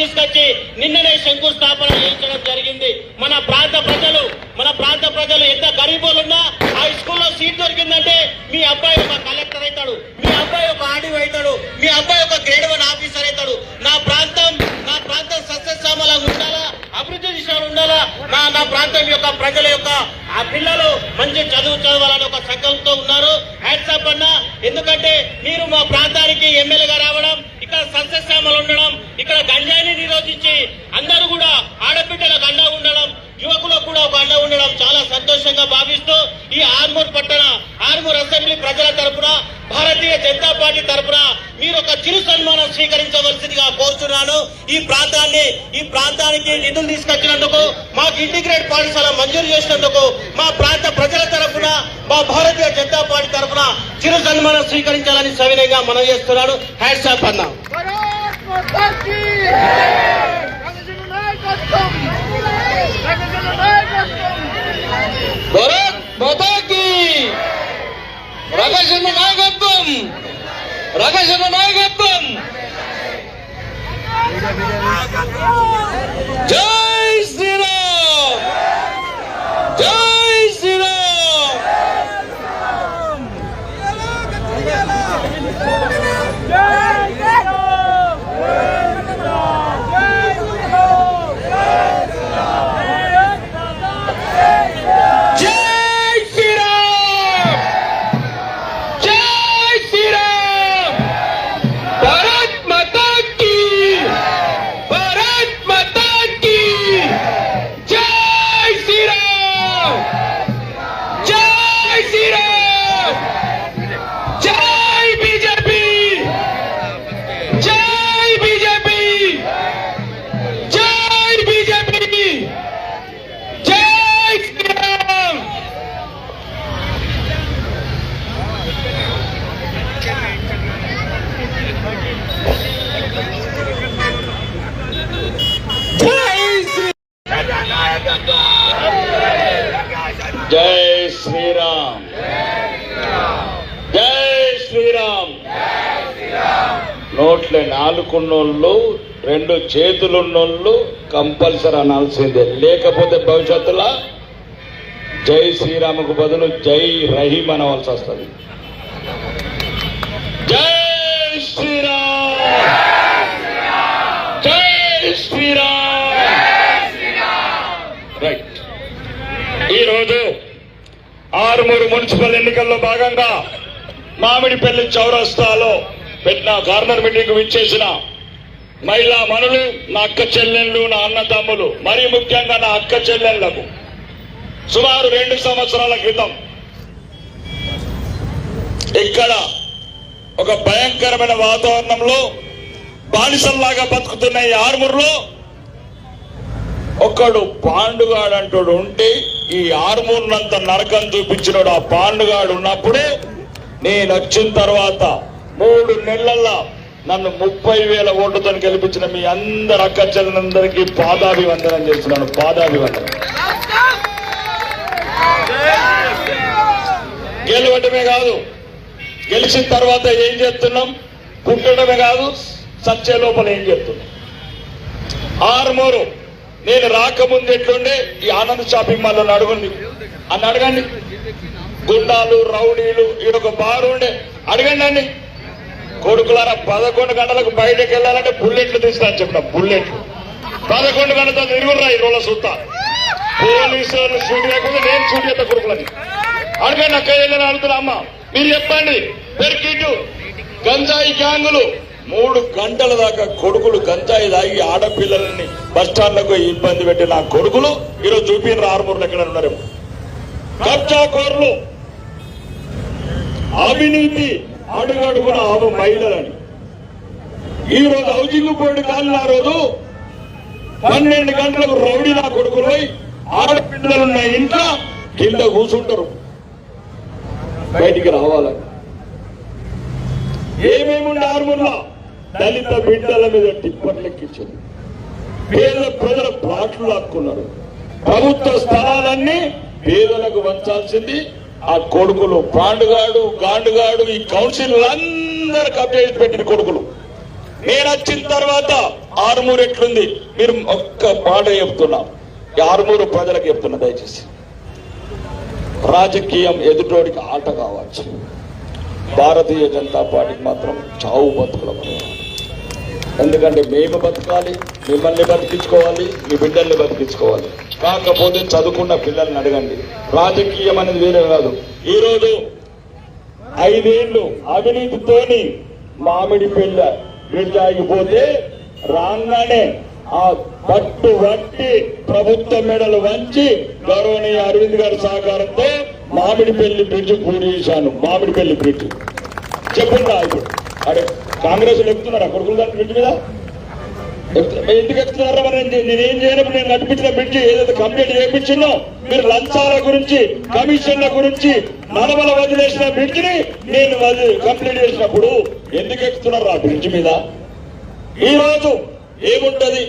తీసుకొచ్చి నిన్ననే శంకుస్థాపన చేయించడం జరిగింది. మన ప్రాంత ప్రజలు మన ప్రాంత ప్రజలు ఎంత గరీబులున్నా ఆ స్కూల్లో సీట్ దొరికిందంటే మీ అబ్బాయి ఒక కలెక్టర్ అవుతాడు మీ అబ్బాయి ఒక ఆడి అవుతాడు మీ అబ్బాయి ఒక గ్రేడ్ వన్ ఆఫీసర్ అవుతాడు. నా ప్రాంతం నా ప్రాంతం సస్యశ్యామలాగా ఉండాలా? అభివృద్ధి దిశలో ఉండాలా? నా నా ప్రాంతం యొక్క ప్రజల యొక్క ఆ పిల్లలు మంచి చదువు చదవాలని ఒక సంకల్పంతో ఉన్నారు. హ్యాట్సాప్ అన్న. ఎందుకంటే మీరు మా ప్రాంతానికి ఎమ్మెల్యేగా రావడం ఇక్కడ సస్యశ్యామలు ఉండడం ఇక్కడ గంజాయిని ఆలోచించి అందరూ కూడా ఆడబిడ్డలకు అండ ఉండడం యువకులకు కూడా ఒక అండ ఉండడం చాలా సంతోషంగా భావిస్తూ ఈ ఆర్మూర్ పట్టణ ఆర్మూర్ అసెంబ్లీ ప్రజల తరపున భారతీయ జనతా పార్టీ తరపున మీరు ఒక చిరు సన్మానం స్వీకరించవలసిందిగా కోరుతున్నాను ఈ ప్రాంతాన్ని ఈ ప్రాంతానికి నిధులు తీసుకొచ్చినందుకు మాకు ఇంటిగ్రేట్ పాఠశాల మంజూరు చేసినందుకు మా ప్రాంత ప్రజల తరఫున మా భారతీయ జనతా పార్టీ తరపున చిరు సన్మానం స్వీకరించాలని సవినయంగా మనం చేస్తున్నాను. హ్యాట్సాప్ అన్నా. భారత్ మాతాకి రగజన నాయకత్వం రగజన నాయకత్వం జై శ్రీరామ్ జై శ్రీరామ్ నోట్లే నాలుగున్నోళ్ళు రెండు చేతులున్నోళ్ళు కంపల్సరీ అనాల్సిందే. లేకపోతే భవిష్యత్తులో జై శ్రీరాముకు బదులు జై రహీం అనవలసి వస్తుంది. జై శ్రీరామ్! జై శ్రీరామ్! రైట్ ఈరోజు ఆరుమూరు మున్సిపల్ ఎన్నికల్లో భాగంగా మామిడిపల్లి చౌరస్తాలో పెట్టిన కార్నర్ మీటింగ్ విచ్చేసిన మహిళా మనులు నా అక్క చెల్లెళ్ళు నా అన్నదమ్ములు మరీ ముఖ్యంగా నా అక్క చెల్లెళ్ళకు సుమారు రెండు సంవత్సరాల క్రితం ఇక్కడ ఒక భయంకరమైన వాతావరణంలో బానిసల్లాగా బతుకుతున్న ఈ ఆర్మూర్లో ఒక్కడు పాండుగాడు అంటాడు ఉంటే ఈ ఆర్మూర్నంత నరకం చూపించినాడు ఆ పాండుగాడు ఉన్నప్పుడే నేను వచ్చిన తర్వాత మూడు నెలల్లో నన్ను ముప్పై వేల ఓటుతో గెలిపించిన మీ అందరు అక్క చెల్లెలందరికీ పాదాభివందనం చేస్తున్నాను. పాదాభివందనం. గెలవటమే కాదు గెలిచిన తర్వాత ఏం చేస్తున్నాం? పుట్టడమే కాదు సత్య లోపల ఏం చేస్తున్నాం? ఆరుమూరు నేను రాకముందు ఎట్లుండే? ఈ ఆనంద్ షాపింగ్ మాల్లో అడగండి. అని అడగండి. గుండాలు రౌడీలు ఈడొక బారు ఉండే. అడగండి అండి కొడుకులారా పదకొండు గంటలకు బయటకు వెళ్ళాలంటే బుల్లెట్లు తీసుకుని చెప్పిన బుల్లెట్లు. పదకొండు గంటల తిరుగురా ఈ రోజుల సుత్తా. పోలీసులు షూట్ లేకుండా నేను షూట్ చేస్తా కొడుకులని. అడగండి అక్క వెళ్ళని అడుగుతున్నా అమ్మ. మీరు చెప్పండి పెరికిట్టు గంజాయి గ్యాంగులు. మూడు గంటల దాకా కొడుకులు గంజాయి తాగి ఆడపిల్లలని బస్టాండ్లకు ఇబ్బంది పెట్టి నా కొడుకులు ఈరోజు చూపిన ఆరుమూరులు ఎక్కడ ఉన్నారు కబ్జాకోర్లు అవినీతి అడుగడుగున ఆమె మహిళలని. ఈ రోజు హౌజింగ్ బోర్డు కాలిన ఆ రోజు పన్నెండు గంటలకు రౌడీ నా కొడుకులు ఆడపిల్లలున్న ఇంట్లో కింద కూర్చుంటారు. బయటికి రావాలని ఏమేమి ఉండే దళిత బిడ్డల మీద టిప్పర్లు ఎక్కించారు. పేద ప్రజల ప్లాట్లు లాక్కున్నారు. ప్రభుత్వ స్థలాలన్నీ పేదలకు వంచాల్సింది ఆ కొడుకులు పాండుగాడు గాండుగాడు ఈ కౌన్సిల్ అందరు కబ్జా పెట్టిన కొడుకులు. నేను వచ్చిన తర్వాత ఆరుమూరు ఎట్లుంది? మీరు ఒక్క మాట చెప్తున్నా. ఆరుమూరు ప్రజలకు చెప్తున్నా దయచేసి. రాజకీయం ఎదుటోడికి ఆట కావచ్చు. భారతీయ జనతా పార్టీకి మాత్రం చావు బతుకుల ఎందుకంటే మేము బతకాలి మిమ్మల్ని బతికించుకోవాలి మీ బిడ్డల్ని బతికించుకోవాలి. కాకపోతే చదువుకున్న పిల్లల్ని అడగండి. రాజకీయం అనేది వేరే కాదు. ఈరోజు ఐదేళ్ళు అవినీతితోని మామిడి పిల్ల బ్రిడ్జ్ ఆగిపోతే రాగానే ఆ పట్టు వట్టి ప్రభుత్వ మెడలు వంచి గౌరవనీయ అరవింద్ గారి సహకారంతో మామిడి పెళ్ళి బ్రిడ్జ్ పూర్తి చేశాను. మామిడి పెళ్ళి బ్రిడ్జ్. చెప్పండి ఇప్పుడు. అడే కాంగ్రెస్ ఎక్కుతున్నారా కొడుకులు దాని బ్రిడ్జ్ మీద? ఎందుకు ఎక్కుతున్నారా మరి? నేను- నేనేం చేయనప్పుడు నేను నడిపించిన బ్రిడ్జ్ ఏదైతే కంప్లీట్ చేయించినో మీరు లంచాల గురించి కమిషన్ల గురించి నడవల వదిలేసిన బ్రిడ్జ్ని నేను వదిలి కంప్లీట్ చేసినప్పుడు ఎందుకు ఎక్కుతున్నారా బ్రిడ్జ్ మీద? ఈ రోజు ఏముంటది?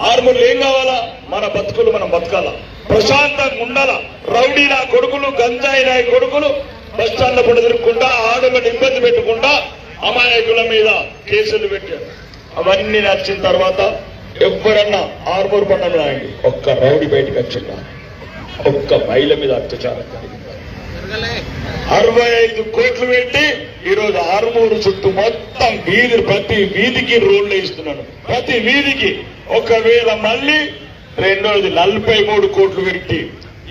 ఆర్మూలు ఏం కావాలా? మన బతుకులు మనం బతకాల? ప్రశాంతంగా ఉండాల? రౌడీ నా కొడుకులు గంజాయి నాయ కొడుకులు బస్టాండ్ల పడి తిరుగుకుంటా ఆడమని ఇబ్బంది పెట్టకుండా అమాయకుల మీద కేసులు పెట్టారు. అవన్నీ నచ్చిన తర్వాత ఎవరన్నా ఆర్మూరు పట్టణంలో రాయండి ఒక్క రౌడీ బయటకు వచ్చిందా? ఒక్క మహిళ మీద అత్యాచారం జరిగింది? అరవై ఐదు కోట్లు పెట్టి ఈరోజు ఆరుమూరు చుట్టూ మొత్తం వీధి ప్రతి వీధికి రోడ్లు ఇస్తున్నాను ప్రతి వీధికి. ఒకవేళ మళ్ళీ రెండోది నలభై మూడు కోట్లు పెట్టి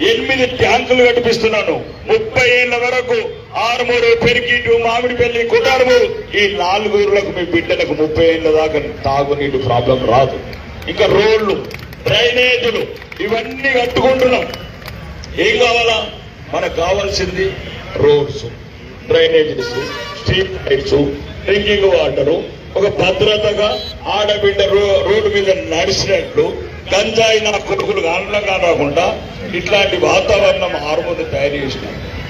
ఎనిమిది ట్యాంకులు కట్టిపిస్తున్నాను. ముప్పై ఏళ్ళ వరకు ఆరుమూరు పెరిగిటు మామిడిపల్లి కొటారుమూరు ఈ నాలుగురులకు మీ బిడ్డలకు ముప్పై ఏళ్ళ దాకా తాగునీటి ప్రాబ్లం రాదు. ఇంకా రోడ్లు డ్రైనేజీలు ఇవన్నీ కట్టుకుంటున్నాం. ఏం కావాలా? మనకు కావాల్సింది roads drainages street lights drinking water. ఒక భద్రతగా ఆడబిడ్డ రో- రోడ్డు మీద నడిచినట్లు గంజాయి నా కొడుకులు ఆనందంగా రాకుండా ఇట్లాంటి వాతావరణం హార్మోన్ తయారు చేసిన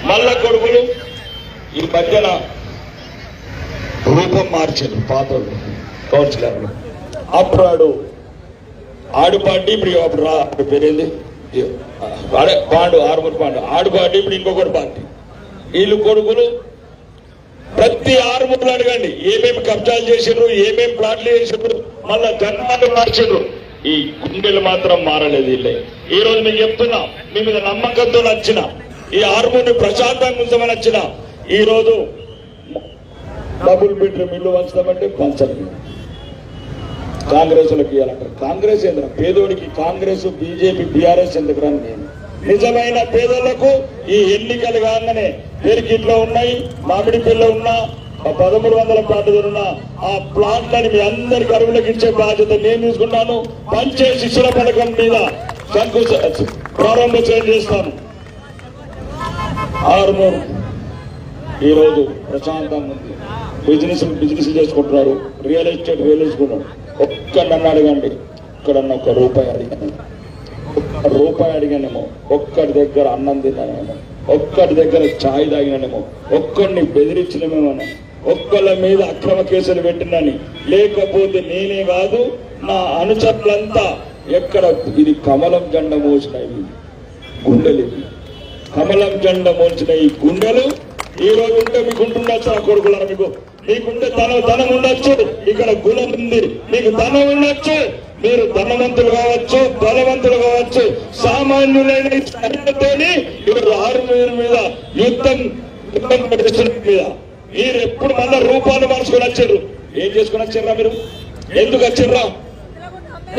మళ్ళా కొడుకులు ఈ మధ్యన రూపం మార్చారు పాత్రలు కౌన్సిలర్లు. అప్పుడు ఆడు ఆడుపాటి ఇప్పుడు అప్పుడు రా అప్పుడు పేరేంది? పాండు ఆరుమూరు పాండు. ఆడుపాటి ఇప్పుడు ఇంకొకటి పార్టీ వీళ్ళు కొడుకులు ప్రతి ఆరుమూరులు అడగండి ఏమేమి కబ్జాలు చేసిండ్రు ఏమేమి ప్లాట్లు చేసిండ్రు మళ్ళా జన్మాలు మార్చిండ్రు. ఈ గుండెలు మాత్రం మారలేదు వీళ్ళే ఈ రోజు నేను చెప్తున్నా మీ మీద నమ్మకంతో నచ్చిన ఈ ఆరుమూరిని ప్రశాంతంగా ఉంచమని వచ్చిన ఈ రోజు డబుల్ బెడ్రూమ్ ఇల్లు పంచుతామంటే పంచలేదు కాంగ్రెస్ వాళ్ళకి కాంగ్రెస్ ఎందుకు? పేదోడికి కాంగ్రెస్ బీజేపీ బీఆర్ఎస్ ఎందుకు రాని నేను? నిజమైన పేదోళ్ళకు ఈ ఎన్నికలు కాగానే పేరుకిట్లో ఉన్నాయి మామిడి పిల్ల ఉన్నా పదమూడు వందల ప్లాట్లు ఉన్న ఆ ప్లాట్లని మీ అందరికి అరువులకు ఇచ్చే బాధ్యత నేను తీసుకున్నాను పంచే శిష్యుల పథకం మీద శంకు ప్రారంభోత్సవం చేస్తాను. ఆరుమూరు. ఈరోజు ప్రశాంతంగా ఉంది. బిజినెస్ బిజినెస్ చేసుకుంటున్నారు. రియల్ ఎస్టేట్ రియల్ చేసుకుంటున్నారు ఒక్క నన్ను అడగండి. ఇక్కడ ఒక్క రూపాయి అడిగాను ఒక్క రూపాయి అడిగానేమో. ఒక్కడి దగ్గర అన్నం తిన్నానేమో. ఒక్కడి దగ్గర ఛాయ్ తాగినానేమో. ఒక్కడిని బెదిరించినమేమో ఒక్కళ్ళ మీద అక్రమ కేసులు పెట్టినని లేకపోతే నేనే కాదు నా అనుచరులంతా ఎక్కడ ఇది కమలం జెండ మోసినవి గుండెలు ఇవి. కమలం జెండ మోసిన ఈ గుండెలు ఈ రోజు ఉంటే మీకు ఉంటుండొచ్చు ఆ కొడుకులను మీకు మీకుంటే ధనం ధనం ఉండొచ్చు. ఇక్కడ గుణం ఉంది. మీకు ధనం ఉండొచ్చు. మీరు ధనవంతులు కావచ్చు బలవంతులు కావచ్చు సామాన్యులైన ఈ ఇప్పుడు ఆరు మీద యుద్ధం యుద్ధం మీద. మీరు ఎప్పుడు మళ్ళీ రూపాలు మార్చుకొని వచ్చారు? ఏం చేసుకుని వచ్చారా మీరు? ఎందుకు వచ్చారా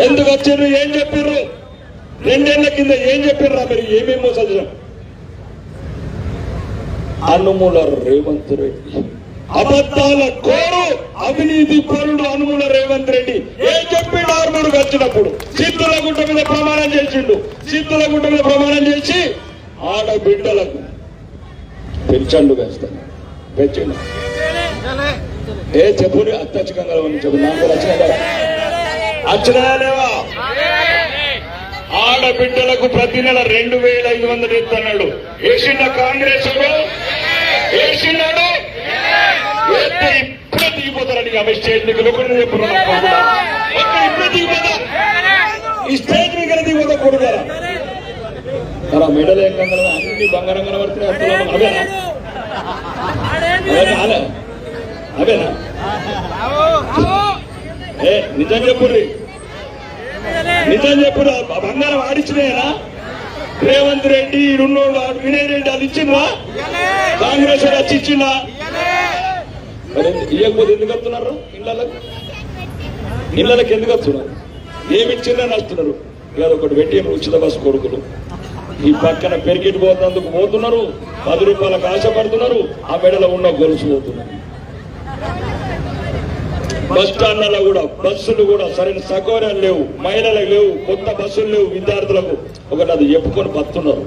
ఎందుకు వచ్చారు? ఏం చెప్పిర్రు? రెండేళ్ళ కింద ఏం చెప్పారా మీరు? ఏమేమి మోసం అనుమూల రేవంత్ రెడ్డి. అబద్ధాల కోరు అవినీతి పరుడు అనుమూల రేవంత్ రెడ్డి. ఏం చెప్పిండు ఆర్మూడు వచ్చినప్పుడు? సిద్ధుల గుట్ట మీద ప్రమాణం చేసిండు. సిద్ధుల గుట్ట మీద ప్రమాణం చేసి ఆడబిడ్డలకు పెంచండు వేస్తాను పెంచండు ఏ చెప్పు అత్యధికంగా చెప్పు నాకు వచ్చిన వచ్చినా లేవా? ఆడబిడ్డలకు ప్రతి నెల రెండు వేల ఐదు వందలు ఇస్తున్నాడు వేసిండ కాంగ్రెస్ వేసినాడు ఎత్తే ఇప్పుడే దిగిపోతారని అమిత్ షా దగ్గర ఒకటి చెప్పుకున్నా ఒక్క దిగిపోతా? ఈ స్టేజ్ దగ్గర దిగిపోతా కొడుతారా మన ఆ మెడల్ ఏం కనబడదు? అన్ని బంగారం కనబడుతున్నాయి అసలు అవేనా అవేనా అలా? అవేనా? ఏ నిజం చెప్పుర్రి. నిజం చెప్పురా బంగారం ఆడిచ్చినాయనా? రేవంత్ రెడ్డి ఈడున్నోడు వినయ్ రెడ్డి అది ఇచ్చిందా కాంగ్రెస్ వాడు వచ్చి ఇచ్చిందా ఎందుకు- ఇవ్వకపోతే ఎందుకు వస్తున్నారు ఇళ్ళకి ఇళ్ళకి ఎందుకు వస్తున్నారు? ఏమి ఇచ్చిందని వస్తున్నారు? ఇవాళ ఒకటి పెట్టి ఉచిత బస్సు కొడుకులు. ఈ పక్కన పెరిగిట్ పోతున్నందుకు పోతున్నారు పది రూపాయలకు ఆశపడుతున్నారు ఆ మెడలో ఉన్న గొలుసు పోతున్నారు. బస్ స్టాండ్లలో కూడా బస్సులు కూడా సరైన సౌకర్యాలు లేవు మహిళలకు లేవు కొత్త బస్సులు లేవు విద్యార్థులకు. ఒకటి అది చెప్పుకొని బతున్నారు.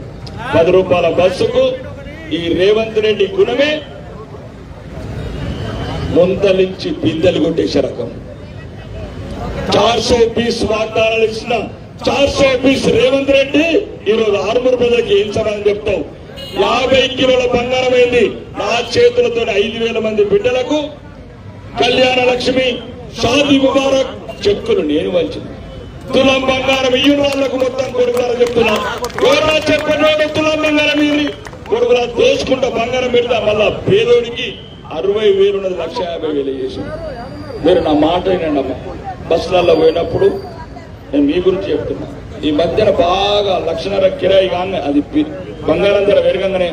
పది రూపాయల బస్సుకు ఈ రేవంత్ రెడ్డి గుణమే. ముందలించి బిందెలు కొట్టేసే రకం చార్ సో పీస్ వాగ్దానాలు ఇచ్చిన చార్జ్ సో పీస్ రేవంత్ రెడ్డి ఈరోజు ఆరుమూరు ప్రజలకు ఏం సమాధానం చెప్తావు? యాభై కిలోల బంగారం అయింది. నా చేతులతో ఐదు వేల మంది బిడ్డలకు కళ్యాణ లక్ష్మి షాది ముబారక్ చెక్కులు నేను వంచిన తులం బంగారం ఇయ్యని వాళ్ళకు మొత్తం కొడుకులా చెప్తున్నా. ఎవరో చెప్పినోడు తులం బంగారం ఇది కొడుకులా దోచుకుంటా బంగారం పెడతా. మళ్ళా పేదోడికి అరవై వేలు ఉన్నది లక్ష యాభై వేలు చేసి మీరు నా మాట వినండి అమ్మ. బస్సులలో పోయినప్పుడు నేను మీ గురించి చెప్తున్నా. ఈ మధ్యన బాగా లక్షణర కిరాయి కానీ అది బంగారం ధర పెరగంగానే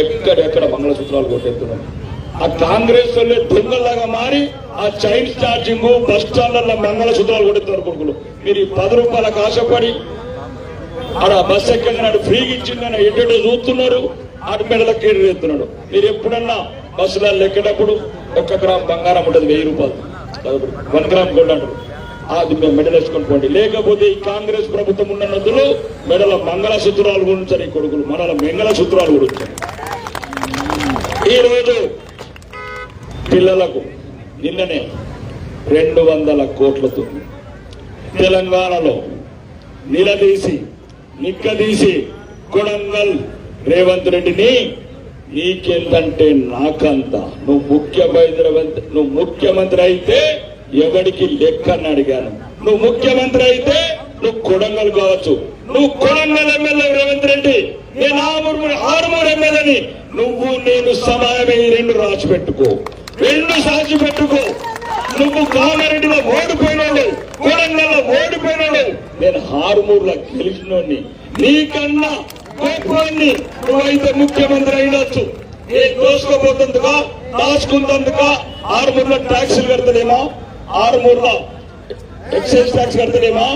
ఎక్కడెక్కడ మంగళసూత్రాలు కొట్టేస్తున్నాం. ఆ కాంగ్రెస్ వాళ్ళే దొంగలాగా మారి ఆ చైన్ స్టార్టింగ్ బస్ స్టాండ్లలో మంగళసూత్రాలు కొడుతున్నారు కొడుకులు. మీరు ఈ పది రూపాయలకు ఆశపడి ఆడ బస్ ఎక్కడినాడు ఫ్రీగా ఇచ్చిందని ఎటు చూస్తున్నారు ఆడి మెడలకు కేడు మీరు ఎప్పుడన్నా బస్సులలో ఎక్కేటప్పుడు ఒక్క గ్రామ్ బంగారం ఉంటుంది వెయ్యి రూపాయలు. వన్ గ్రామ్ గోల్డ్ అంటారు. అది మేము మెడల్ వేసుకొని పోండి. లేకపోతే ఈ కాంగ్రెస్ ప్రభుత్వం ఉన్న నదులు మెడల మంగళసూత్రాలు గురించారు ఈ కొడుకులు. మనల మంగళసూత్రాలు గురించారు ఈ రోజు పిల్లలకు నిన్ననే రెండు వందల కోట్లతో తెలంగాణలో నిలదీసి నిక్కదీసి కొడంగల్ రేవంత్ రెడ్డిని నీకెంతంటే నాకంత. నువ్వు ముఖ్యమంత్రి నువ్వు ముఖ్యమంత్రి అయితే ఎవడికి లెక్కని అడిగాను. నువ్వు ముఖ్యమంత్రి అయితే నువ్వు కొడంగల్ కావచ్చు. నువ్వు కొడంగల్ ఎమ్మెల్యే రేవంత్ రెడ్డి. నేను ఆరుమూరు ఆరుమూరు ఎమ్మెల్యేని. నువ్వు నేను సమానమే ఈ రెండు రాసి పెట్టుకో. రెండు సాచి పెట్టుకో. నువ్వు కామారెడ్డిలో ఓడిపోయినాడు. కొడంగల్లో ఓడిపోయినాడు. నేను ఆరుమూరులో గెలిచినోడిని. నీకన్నా గొప్పవాడిని నువ్వైతే ముఖ్యమంత్రి అయినొచ్చు. నేను దోసుకోబోతుందిగా దాచుకుందందుక ఆరుమూరులో ట్యాక్సీలు కడతలేమా? ఆరుమూరులో ఎక్సైజ్ ట్యాక్స్ కడతలేమా?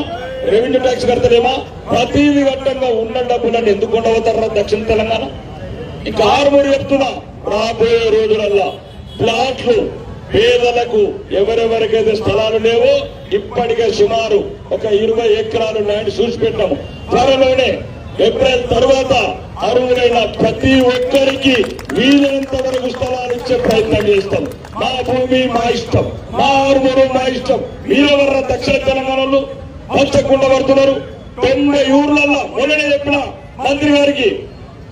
రెవెన్యూ ట్యాక్స్ కడతలేమా? ప్రతిది ఘట్టంగా ఉన్న డబ్బులను ఎందుకు ఉండవుతారా దక్షిణ తెలంగాణ? ఇంకా ఆరుమూరు చెప్తున్నా రాబోయే రోజులల్లా ప్లాట్లు పేదలకు ఎవరెవరికైతే స్థలాలు లేవో ఇప్పటికే సుమారు ఒక ఇరవై ఎకరాలు ల్యాండ్ చూసి పెట్టాము త్వరలోనే ఏప్రిల్ తర్వాత అర్హులైన ప్రతి ఒక్కరికి వీలైనంత వరకు స్థలాలు ఇచ్చే ప్రయత్నం చేస్తాం. మా భూమి మా ఇష్టం. మా ఆరుమూరు మా ఇష్టం. మీరెవర దక్షిణ తెలంగాణలో పంచకుండా పడుతున్నారు. తొంభై ఊర్లలో మొన్ననే చెప్పిన మంత్రి గారికి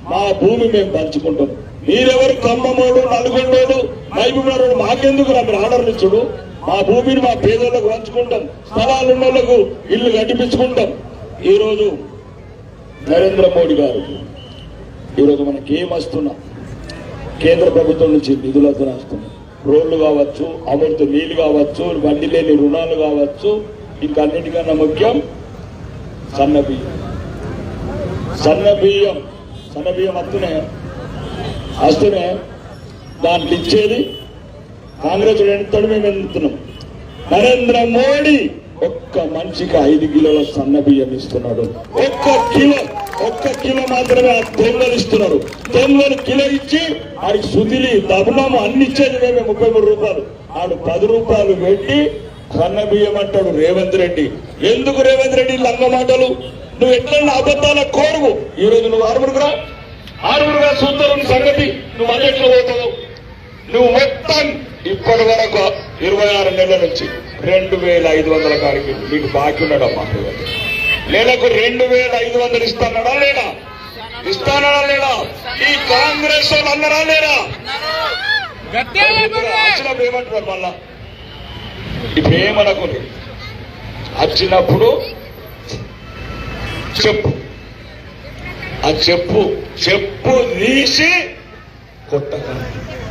మా భూమి మేము పంచుకుంటాం. మీరెవరు కమ్మమోడు నల్గొండోడు మైబునరోడు మాకెందుకు నా మీరు ఆర్డర్లు ఇచ్చుడు. మా భూమిని మా పేదోళ్ళకు పంచుకుంటాం. స్థలాలు ఉన్న ఇల్లు కట్టిపించుకుంటాం. ఈరోజు నరేంద్ర మోడీ గారు. ఈరోజు మనకి ఏం కేంద్ర ప్రభుత్వం నుంచి నిధులతో వస్తున్నాయి రోడ్లు కావచ్చు అమృత నీళ్ళు కావచ్చు బండి లేని రుణాలు కావచ్చు ఇంకా అన్నిటికన్నా ముఖ్యం సన్న బియ్యం. సన్న బియ్యం సన్న బియ్యం వస్తున్నాయి వస్తూనే దాంట్లో ఇచ్చేది కాంగ్రెస్ ఎంతడు మేము వెళ్తున్నాం? నరేంద్ర మోడీ ఒక్క మనిషికి ఐదు కిలోల సన్న బియ్యం ఇస్తున్నాడు. ఒక్క కిలో ఒక్క కిలో మాత్రమే ఆ తొమ్మిది ఇస్తున్నారు దొంగలు కిలో ఇచ్చి ఆడికి సుదిలి దబనము అన్ని ఇచ్చేది మేమే ముప్పై మూడు రూపాయలు. ఆడు పది రూపాయలు పెట్టి సన్న బియ్యం అంటాడు రేవంత్ రెడ్డి. ఎందుకు రేవంత్ రెడ్డి లంగ మాటలు? నువ్వు ఎట్లన్నా అబద్ధాల కోరువు. ఈ రోజు నువ్వు ఆరుగురుగా ఆరుగురుగా సూత్రం సంగతి? నువ్వు మళ్ళీ ఎట్లా పోతావు? నువ్వు మొత్తం ఇప్పటి వరకు ఇరవై ఆరు నెలల నుంచి రెండు వేల ఐదు వందల కాడికి మీకు బాకీ ఉన్నాడమ్మా నెలకు రెండు వేల ఐదు వందలు ఇస్తానడా లేడా ఇస్తానడా లేడా ఈ కాంగ్రెస్ వాళ్ళు లేడా ఏమంటారు మళ్ళా? ఇప్పుడు ఏమనకూడదు. వచ్చినప్పుడు చెప్పు. ఆ చెప్పు. చెప్పు తీసి కొట్టకండి